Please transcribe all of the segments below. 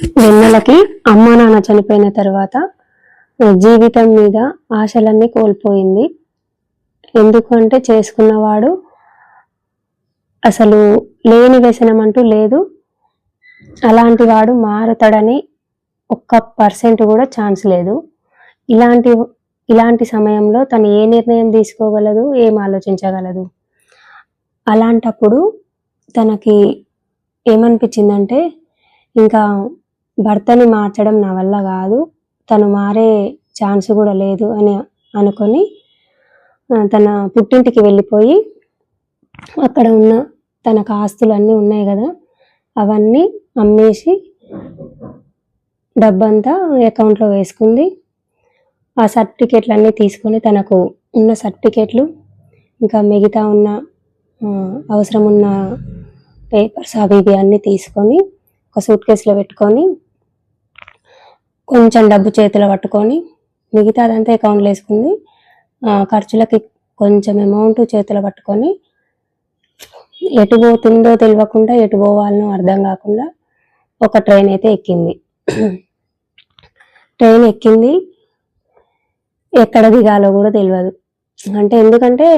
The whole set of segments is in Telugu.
వెన్నెలకి అమ్మ నాన్న చనిపోయిన తర్వాత జీవితం మీద ఆశలన్నీ కోల్పోయింది. ఎందుకు అంటే చేసుకున్నవాడు అసలు లేని వ్యసనం అంటూ లేదు. అలాంటి వాడు మారుతాడని ఒక్క పర్సెంట్ కూడా ఛాన్స్ లేదు. ఇలాంటి ఇలాంటి సమయంలో తను ఏ నిర్ణయం తీసుకోగలదు ఏం ఆలోచించగలదు. అలాంటప్పుడు తనకి ఏమనిపించిందంటే ఇంకా భర్తని మార్చడం నా వల్ల కాదు. తను మారే ఛాన్స్ కూడా లేదు అని అనుకొని తన పుట్టింటికి వెళ్ళిపోయి అక్కడ ఉన్న తనకు ఆస్తులు అన్నీ ఉన్నాయి కదా అవన్నీ అమ్మేసి డబ్బంతా అకౌంట్లో వేసుకుంది. ఆ సర్టిఫికెట్లు అన్నీ తీసుకొని తనకు ఉన్న సర్టిఫికెట్లు ఇంకా మిగతా ఉన్న అవసరం ఉన్న పేపర్స్ అవి ఇవి అన్నీ తీసుకొని ఒక సూట్ కేసులో పెట్టుకొని కొంచెం డబ్బు చేతిలో పట్టుకొని మిగతా అదంతా అకౌంట్లో వేసుకుంది. ఖర్చులకి కొంచెం అమౌంట్ చేతిలో పట్టుకొని ఎటు పోతుందో తెలియకుండా ఎటు పోవాలనో అర్థం కాకుండా ఒక ట్రైన్ అయితే ఎక్కింది. ట్రైన్ ఎక్కింది. ఎక్కడ దిగాలో కూడా తెలియదు. అంటే ఎందుకంటే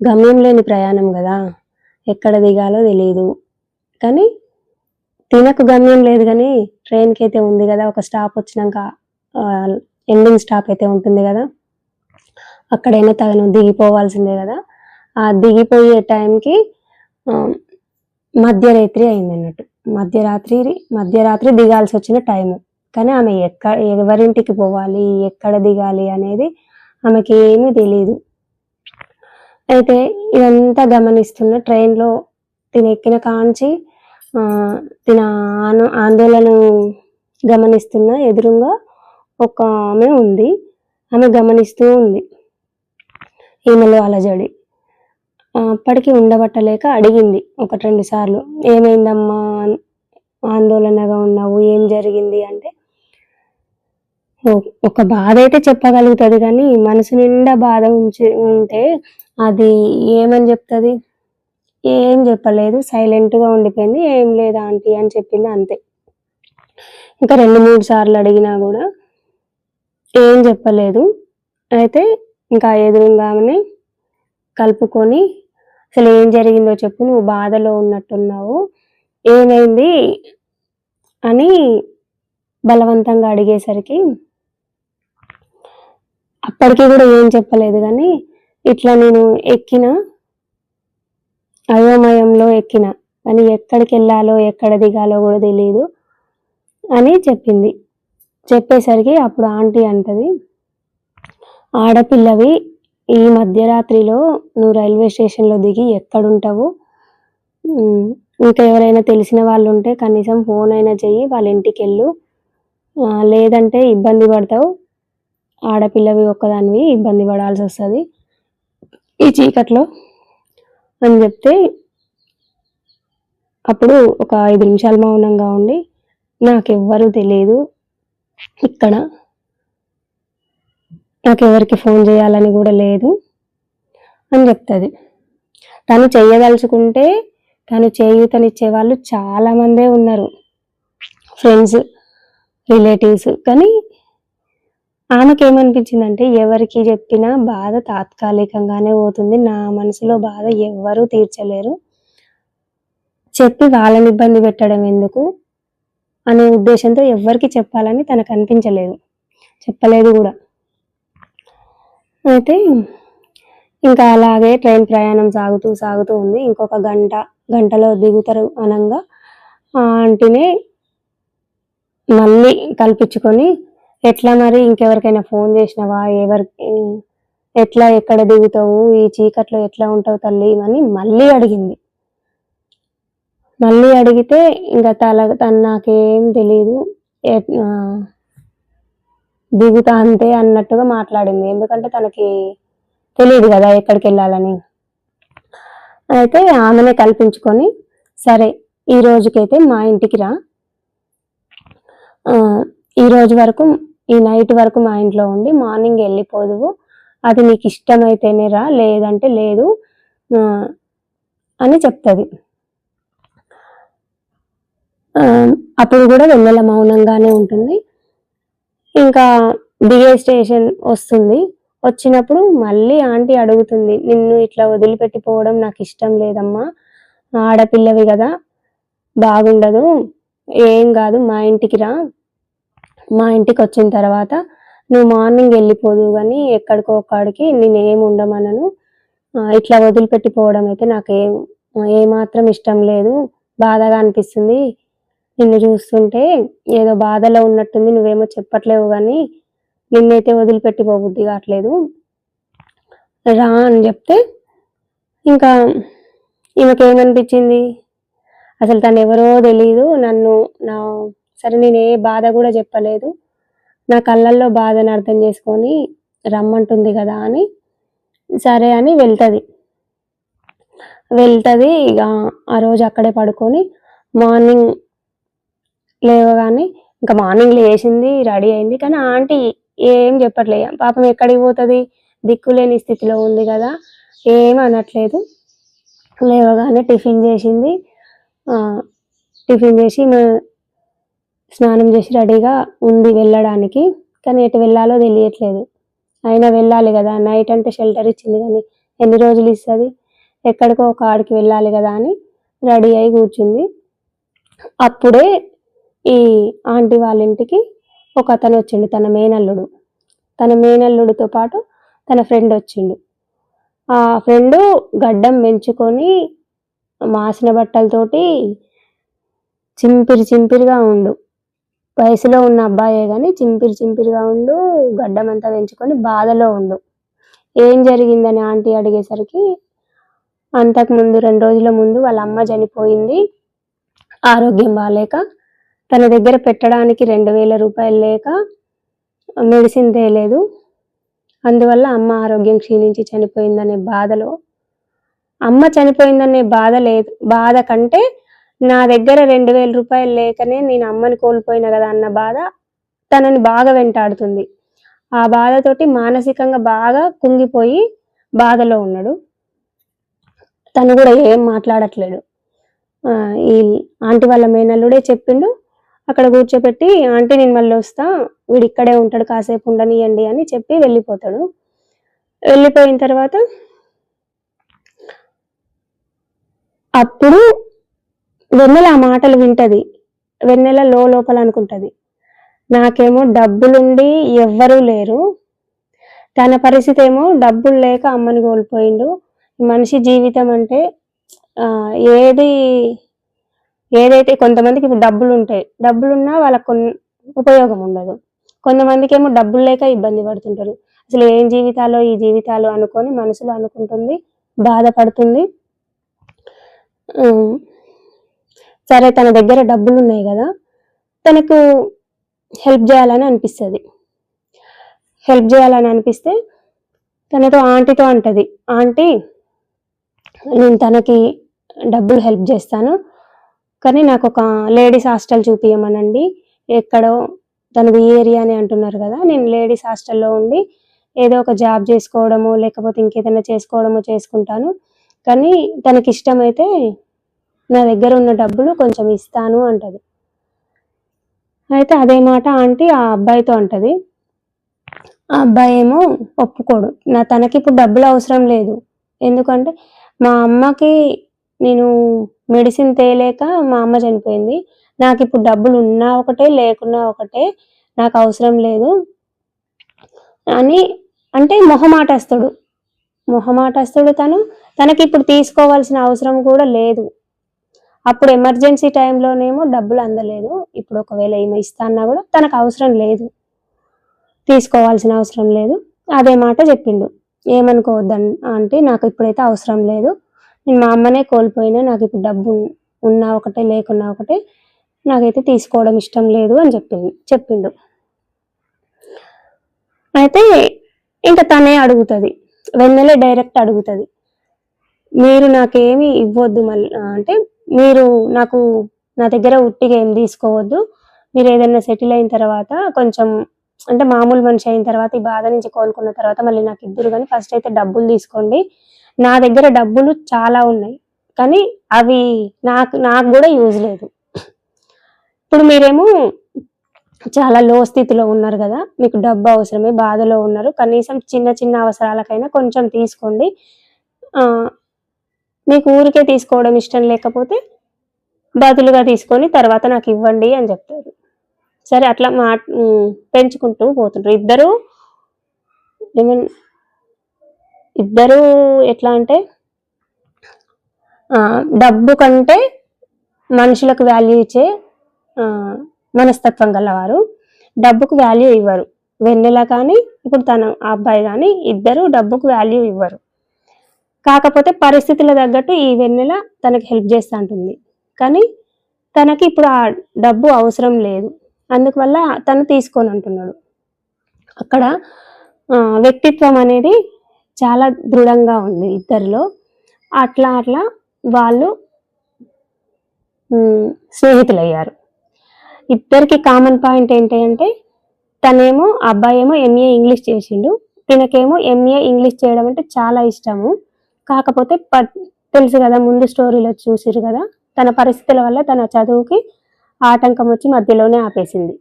గమ్యం లేని ప్రయాణం కదా. ఎక్కడ దిగాలో తెలియదు. కానీ తినకు గమ్యం లేదు కానీ ట్రైన్కి అయితే ఉంది కదా. ఒక స్టాప్ వచ్చినాక ఎండింగ్ స్టాప్ అయితే ఉంటుంది కదా. అక్కడైనా తను దిగిపోవాల్సిందే కదా. ఆ దిగిపోయే టైంకి మధ్యరాత్రి అయింది అన్నట్టు. మధ్యరాత్రి మధ్యరాత్రి దిగాల్సి వచ్చిన టైం కానీ ఆమె ఎక్కడ ఎవరింటికి పోవాలి ఎక్కడ దిగాలి అనేది ఆమెకి ఏమీ తెలియదు అయితే ఇదంతా గమనిస్తున్న ట్రైన్లో తినెక్కిన కాంచి ఆను- ఆందోళన గమనిస్తున్న ఎదురుగా ఒక ఆమె ఉంది. ఆమె గమనిస్తూ ఉంది. ఈమెలో అలజడి. అప్పటికి ఉండబట్టలేక అడిగింది ఒకటి రెండు సార్లు. ఏమైందమ్మా? ఆందోళనగా ఉన్నావు. ఏం జరిగింది? అంటే ఒక బాధ అయితే చెప్పగలుగుతుంది కానీ మనసు నిండా బాధ ఉంచి ఉంటే అది ఏమని చెప్తుంది? ఏం చెప్పలేదు. సైలెంట్గా ఉండిపోయింది. ఏం లేదు ఆంటీ అని చెప్పింది అంతే. ఇంకా రెండు మూడు సార్లు అడిగినా కూడా ఏం చెప్పలేదు. అయితే ఇంకా ఎదురుగానే కలుపుకొని అసలు ఏం జరిగిందో చెప్పు నువ్వు బాధలో ఉన్నట్టున్నావు. ఏమైంది? అని బలవంతంగా అడిగేసరికి అప్పటికి కూడా ఏం చెప్పలేదు కానీ ఇట్లా నేను ఎక్కిన అయోమయంలో ఎక్కిన. కానీ ఎక్కడికి వెళ్ళాలో ఎక్కడ దిగాలో కూడా తెలియదు అని చెప్పింది. చెప్పేసరికి అప్పుడు ఆంటీ అంటది ఆడపిల్లవి ఈ మధ్యరాత్రిలో నువ్వు రైల్వే స్టేషన్లో దిగి ఎక్కడుంటావు? ఇంకా ఎవరైనా తెలిసిన వాళ్ళు ఉంటే కనీసం ఫోన్ అయినా చెయ్యి వాళ్ళ ఇంటికి వెళ్ళు. లేదంటే ఇబ్బంది పడతావు. ఆడపిల్లవి ఒక్కదానివి ఇబ్బంది పడాల్సి వస్తుంది. ఈ చీకట్లో అని చెప్తే అప్పుడు ఒక ఐదు నిమిషాలు మౌనంగా ఉండి నాకెవ్వరూ తెలియదు ఇక్కడ నాకెవరికి ఫోన్ చేయాలని కూడా లేదు అని చెప్తుంది. తను చెయ్యదలుచుకుంటే తను చేయూతనిచ్చే వాళ్ళు చాలామందే ఉన్నారు ఫ్రెండ్స్ రిలేటివ్స్. కానీ ఆమెకి ఏమనిపించిందంటే ఎవరికి చెప్పినా బాధ తాత్కాలికంగానే పోతుంది. నా మనసులో బాధ ఎవ్వరూ తీర్చలేరు. చెప్పి వాళ్ళని ఇబ్బంది పెట్టడం ఎందుకు అనే ఉద్దేశంతో ఎవ్వరికి చెప్పాలని తనకు అనిపించలేదు. చెప్పలేదు కూడా. అయితే ఇంకా అలాగే ట్రైన్ ప్రయాణం సాగుతూ సాగుతూ ఉంది. ఇంకొక గంట గంటలో దిగుతారు అనంగా ఆ ఆంటీనే మళ్ళీ కల్పించుకొని ఎట్లా మరి ఇంకెవరికైనా ఫోన్ చేసినావా? ఎవరికి ఎట్లా ఎక్కడ దిగుతావు? ఈ చీకట్లో ఎట్లా ఉంటావు తల్లి అని మళ్ళీ అడిగింది. మళ్ళీ అడిగితే ఇంకా తల తను నాకేం తెలియదు దిగుతా అంతే అన్నట్టుగా మాట్లాడింది. ఎందుకంటే తనకి తెలియదు కదా ఎక్కడికి వెళ్ళాలని. అయితే ఆమెనే కల్పించుకొని సరే ఈ రోజుకైతే మా ఇంటికి రా. ఈ రోజు వరకు ఈ నైట్ వరకు మా ఇంట్లో ఉండి మార్నింగ్ వెళ్ళిపోదువు. అది నీకు ఇష్టమైతేనే రా లేదంటే లేదు అని చెప్తుంది. అప్పుడు కూడా వెన్నెల మౌనంగానే ఉంటుంది. ఇంకా దిగే స్టేషన్ వస్తుంది. వచ్చినప్పుడు మళ్ళీ ఆంటీ అడుగుతుంది నిన్ను ఇట్లా వదిలిపెట్టిపోవడం నాకు ఇష్టం లేదమ్మా. ఆడపిల్లవి కదా బాగుండదు. ఏం కాదు మా ఇంటికి రా. మా ఇంటికి వచ్చిన తర్వాత నువ్వు మార్నింగ్ వెళ్ళిపోదు కానీ ఎక్కడికో ఒక్కడికి నేను ఏం ఉండమనను. ఇట్లా వదిలిపెట్టిపోవడం అయితే నాకు ఏం ఏమాత్రం ఇష్టం లేదు. బాధగా అనిపిస్తుంది. నిన్ను చూస్తుంటే ఏదో బాధలో ఉన్నట్టుంది. నువ్వేమో చెప్పట్లేవు కానీ నిన్నైతే వదిలిపెట్టిపోబుద్ది కావట్లేదు. రా అని చెప్తే ఇంకా ఈమెకేమనిపించింది? అసలు తను ఎవరో తెలియదు నన్ను నా సరే నేను ఏ బాధ కూడా చెప్పలేదు. నా కళ్ళల్లో బాధను అర్థం చేసుకొని రమ్మంటుంది కదా అని సరే అని వెళ్తుంది. వెళ్తుంది ఇక ఆ రోజు అక్కడే పడుకొని మార్నింగ్ లేవగానే ఇంకా మార్నింగ్ లేచింది రెడీ అయింది. కానీ ఆంటీ ఏం చెప్పట్లే పాపం ఎక్కడికి పోతుంది? దిక్కులేని స్థితిలో ఉంది కదా. ఏం అనట్లేదు. లేవగానే టిఫిన్ చేసింది. టిఫిన్ చేసి స్నానం చేసి రెడీగా ఉంది వెళ్ళడానికి కానీ ఎటు వెళ్ళాలో తెలియట్లేదు. అయినా వెళ్ళాలి కదా నైట్ అంటే షెల్టర్ ఇచ్చింది కానీ ఎన్ని రోజులు ఇస్తుంది? ఎక్కడికో ఒక ఆడికి వెళ్ళాలి కదా అని రెడీ అయి కూర్చుంది. అప్పుడే ఈ ఆంటీ వాళ్ళ ఇంటికి ఒక అతను వచ్చిండు తన మేనల్లుడు. తన మేనల్లుడితో పాటు తన ఫ్రెండ్ వచ్చిండు. ఆ ఫ్రెండ్ గడ్డం పెంచుకొని మాసిన బట్టలతోటి చింపిరి చింపిరిగా ఉండు. వయసులో ఉన్న అబ్బాయే కానీ చింపిరి చింపిరిగా ఉండు గడ్డం అంతా పెంచుకొని బాధలో ఉండు. ఏం జరిగిందని ఆంటీ అడిగేసరికి అంతకు ముందు రెండు రోజుల ముందు వాళ్ళ అమ్మ చనిపోయింది. ఆరోగ్యం బాగాలేక తన దగ్గర పెట్టడానికి రెండు వేల రూపాయలు లేక మెడిసిన్ తేలేదు. అందువల్ల అమ్మ ఆరోగ్యం క్షీణించి చనిపోయిందనే బాధలో అమ్మ చనిపోయిందనే బాధ లేదు బాధ కంటే నా దగ్గర రెండు వేల రూపాయలు లేకనే నేను అమ్మని కోల్పోయిన కదా అన్న బాధ తనని బాగా వెంటాడుతుంది. ఆ బాధతోటి మానసికంగా బాగా కుంగిపోయి బాధలో ఉన్నాడు. తను కూడా ఏం మాట్లాడట్లేడు ఈ ఆంటీ వాళ్ళ మేనల్లుడే చెప్పిండు అక్కడ కూర్చోపెట్టి ఆంటీ నేను మళ్ళీ వస్తా వీడు ఇక్కడే ఉంటాడు కాసేపు ఉండనియండి అని చెప్పి వెళ్ళిపోతాడు. వెళ్ళిపోయిన తర్వాత అప్పుడు వెన్నెల ఆ మాటలు వింటది. వెన్నెల లో లోపల అనుకుంటది. నాకేమో డబ్బులుండి ఎవ్వరూ లేరు. తన పరిస్థితి ఏమో డబ్బులు లేక అమ్మని కోల్పోయిండు. మనిషి జీవితం అంటే ఏది ఏదైతే కొంతమందికి ఇప్పుడు డబ్బులు ఉంటాయి డబ్బులు ఉన్నా వాళ్ళకు ఉపయోగం ఉండదు కొంతమందికి ఏమో డబ్బులు లేక ఇబ్బంది పడుతుంటారు. అసలు ఏం జీవితాలు ఈ జీవితాలు అనుకొని మనసులో అనుకుంటుంది బాధపడుతుంది. సరే తన దగ్గర డబ్బులు ఉన్నాయి కదా తనకు హెల్ప్ చేయాలని అనిపిస్తుంది. హెల్ప్ చేయాలని అనిపిస్తే తనతో ఆంటీతో అంటది. ఆంటీ నేను తనకి డబ్బులు హెల్ప్ చేస్తాను కానీ నాకు ఒక లేడీస్ హాస్టల్ చూపించమనండి ఎక్కడో తనది ఏరియా అని అంటున్నారు కదా నేను లేడీస్ హాస్టల్లో ఉండి ఏదో ఒక జాబ్ చేసుకోవడమో లేకపోతే ఇంకేదైనా చేసుకోవడము చేసుకుంటాను. కానీ తనకి ఇష్టమైతే నా దగ్గర ఉన్న డబ్బులు కొంచెం ఇస్తాను అంటది. అయితే అదే మాట ఆంటీ ఆ అబ్బాయితో అంటది. ఆ అబ్బాయి ఏమో ఒప్పుకోడు. నా తనకి ఇప్పుడు డబ్బులు అవసరం లేదు. ఎందుకంటే మా అమ్మకి నేను మెడిసిన్ తేలేక మా అమ్మ చనిపోయింది. నాకు ఇప్పుడు డబ్బులు ఉన్నా ఒకటే లేకున్నా ఒకటే నాకు అవసరం లేదు అని అంటే మొహమాటస్తుడు. మొహమాటస్తుడు తను. తనకి ఇప్పుడు తీసుకోవాల్సిన అవసరం కూడా లేదు. అప్పుడు ఎమర్జెన్సీ టైంలోనేమో డబ్బులు అందలేదు. ఇప్పుడు ఒకవేళ ఏమో ఇస్తా అన్నా కూడా తనకు అవసరం లేదు. తీసుకోవాల్సిన అవసరం లేదు. అదే మాట చెప్పిండు. ఏమనుకోవద్దని అంటే నాకు ఇప్పుడైతే అవసరం లేదు. నేను మా అమ్మనే కోల్పోయినా నాకు ఇప్పుడు డబ్బు ఉన్నా ఒకటే లేకున్నా ఒకటే నాకైతే తీసుకోవడం ఇష్టం లేదు అని చెప్పింది చెప్పిండు. అయితే ఇంకా తనే అడుగుతుంది. వెన్నెలే డైరెక్ట్ అడుగుతుంది. మీరు నాకేమి ఇవ్వద్దు మళ్ళీ అంటే మీరు నాకు నా దగ్గర ఉట్టిగా ఏం తీసుకోవద్దు. మీరు ఏదైనా సెటిల్ అయిన తర్వాత కొంచెం అంటే మామూలు మనిషి అయిన తర్వాత ఈ బాధ నుంచి కోలుకున్న తర్వాత మళ్ళీ నాకు ఇద్దరు కానీ ఫస్ట్ అయితే డబ్బులు తీసుకోండి. నా దగ్గర డబ్బులు చాలా ఉన్నాయి. కానీ అవి నాకు నాకు కూడా యూజ్ లేదు. ఇప్పుడు మీరేమో చాలా లో స్థితిలో ఉన్నారు కదా. మీకు డబ్బు అవసరమే బాధలో ఉన్నారు. కనీసం చిన్న చిన్న అవసరాలకైనా కొంచెం తీసుకోండి. మీకు ఊరికే తీసుకోవడం ఇష్టం లేకపోతే బదులుగా తీసుకొని తర్వాత నాకు ఇవ్వండి అని చెప్తారు. సరే అట్లా మా పెంచుకుంటూ పోతుంటారు ఇద్దరు ఏమన్ ఇద్దరు ఎట్లా అంటే డబ్బు కంటే మనుషులకు వాల్యూ ఇచ్చే మనస్తత్వం గలవారు. డబ్బుకు వాల్యూ ఇవ్వరు. వెన్నెల కానీ ఇప్పుడు తన ఆ అబ్బాయి కానీ ఇద్దరు డబ్బుకు వాల్యూ ఇవ్వరు. కాకపోతే పరిస్థితుల తగ్గట్టు ఈ వెన్నెల తనకి హెల్ప్ చేస్తూ ఉంటుంది కానీ తనకి ఇప్పుడు ఆ డబ్బు అవసరం లేదు. అందువల్ల తను తీసుకొని అంటున్నాడు. అక్కడ వ్యక్తిత్వం అనేది చాలా దృఢంగా ఉంది ఇద్దరిలో. అట్లా అట్లా వాళ్ళు స్నేహితులయ్యారు. ఇద్దరికి కామన్ పాయింట్ ఏంటి అంటే తనేమో అబ్బాయి ఏమో ఎంఏ ఇంగ్లీష్ చేసిండు. తినకేమో ఎంఏ ఇంగ్లీష్ చేయడం అంటే చాలా ఇష్టము. కాకపోతే ప- తెలుసు కదా ముందు స్టోరీలో చూసిరు కదా తన పరిస్థితుల వల్ల తన చదువుకి ఆటంకం వచ్చి మధ్యలోనే ఆపేసింది.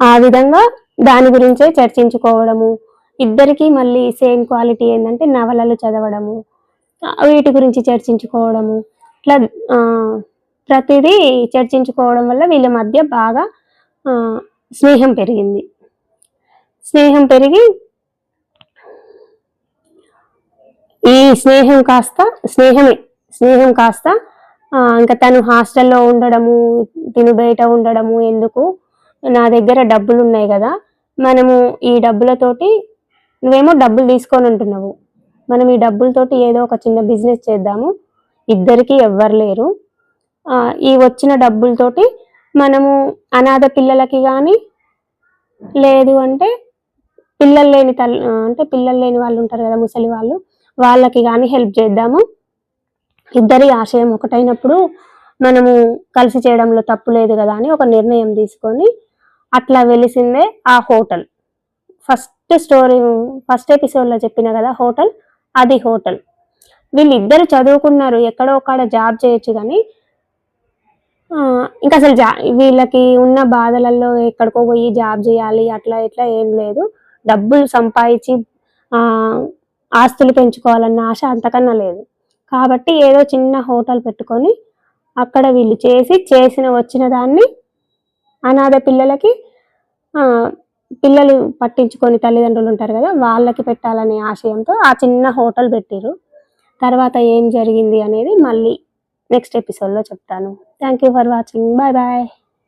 ఆ విధంగా దాని గురించే చర్చించుకోవడము ఇద్దరికి మళ్ళీ సేమ్ క్వాలిటీ ఏంటంటే నవలలు చదవడము వీటి గురించి చర్చించుకోవడము ఇట్లా ప్రతిదీ చర్చించుకోవడం వల్ల వీళ్ళ మధ్య బాగా స్నేహం పెరిగింది. స్నేహం పెరిగి ఈ స్నేహం కాస్త స్నేహమే స్నేహం కాస్త ఇంకా తను హాస్టల్లో ఉండడము తిను బయట ఉండడము ఎందుకు? నా దగ్గర డబ్బులు ఉన్నాయి కదా మనము ఈ డబ్బులతోటి నువ్వేమో డబ్బులు తీసుకొని ఉంటున్నావు. మనం ఈ డబ్బులతోటి ఏదో ఒక చిన్న బిజినెస్ చేద్దాము. ఇద్దరికి ఎవ్వరు లేరు. ఈ వచ్చిన డబ్బులతోటి మనము అనాథ పిల్లలకి కానీ లేదు అంటే పిల్లలు లేని తల్లి అంటే పిల్లలు లేని వాళ్ళు ఉంటారు కదా ముసలి వాళ్ళు వాళ్ళకి కానీ హెల్ప్ చేద్దాము. ఇద్దరి ఆశయం ఒకటైనప్పుడు మనము కలిసి చేయడంలో తప్పు లేదు కదా అని ఒక నిర్ణయం తీసుకొని అట్లా వెలిసిందే ఆ హోటల్. ఫస్ట్ స్టోరీ ఫస్ట్ ఎపిసోడ్లో చెప్పిన కదా హోటల్ అది హోటల్. వీళ్ళిద్దరు చదువుకున్నారు ఎక్కడో ఒకడ జాబ్ చేయొచ్చు కానీ ఆ, ఇంకా అసలు జా వీళ్ళకి ఉన్న బాధలలో ఎక్కడికో పోయి జాబ్ చేయాలి అట్లా ఇట్లా ఏం లేదు. డబ్బులు సంపాదించి ఆస్తులు పెంచుకోవాలన్న ఆశ అంతకన్నా లేదు. కాబట్టి ఏదో చిన్న హోటల్ పెట్టుకొని అక్కడ వీళ్ళు చేసి చేసిన వచ్చిన దాన్ని అనాథ పిల్లలకి పిల్లలు పట్టించుకొని తల్లిదండ్రులు ఉంటారు కదా వాళ్ళకి పెట్టాలనే ఆశయంతో ఆ చిన్న హోటల్ పెట్టిరు తర్వాత ఏం జరిగింది అనేది మళ్ళీ నెక్స్ట్ ఎపిసోడ్లో చెప్తాను. Thank you for watching bye bye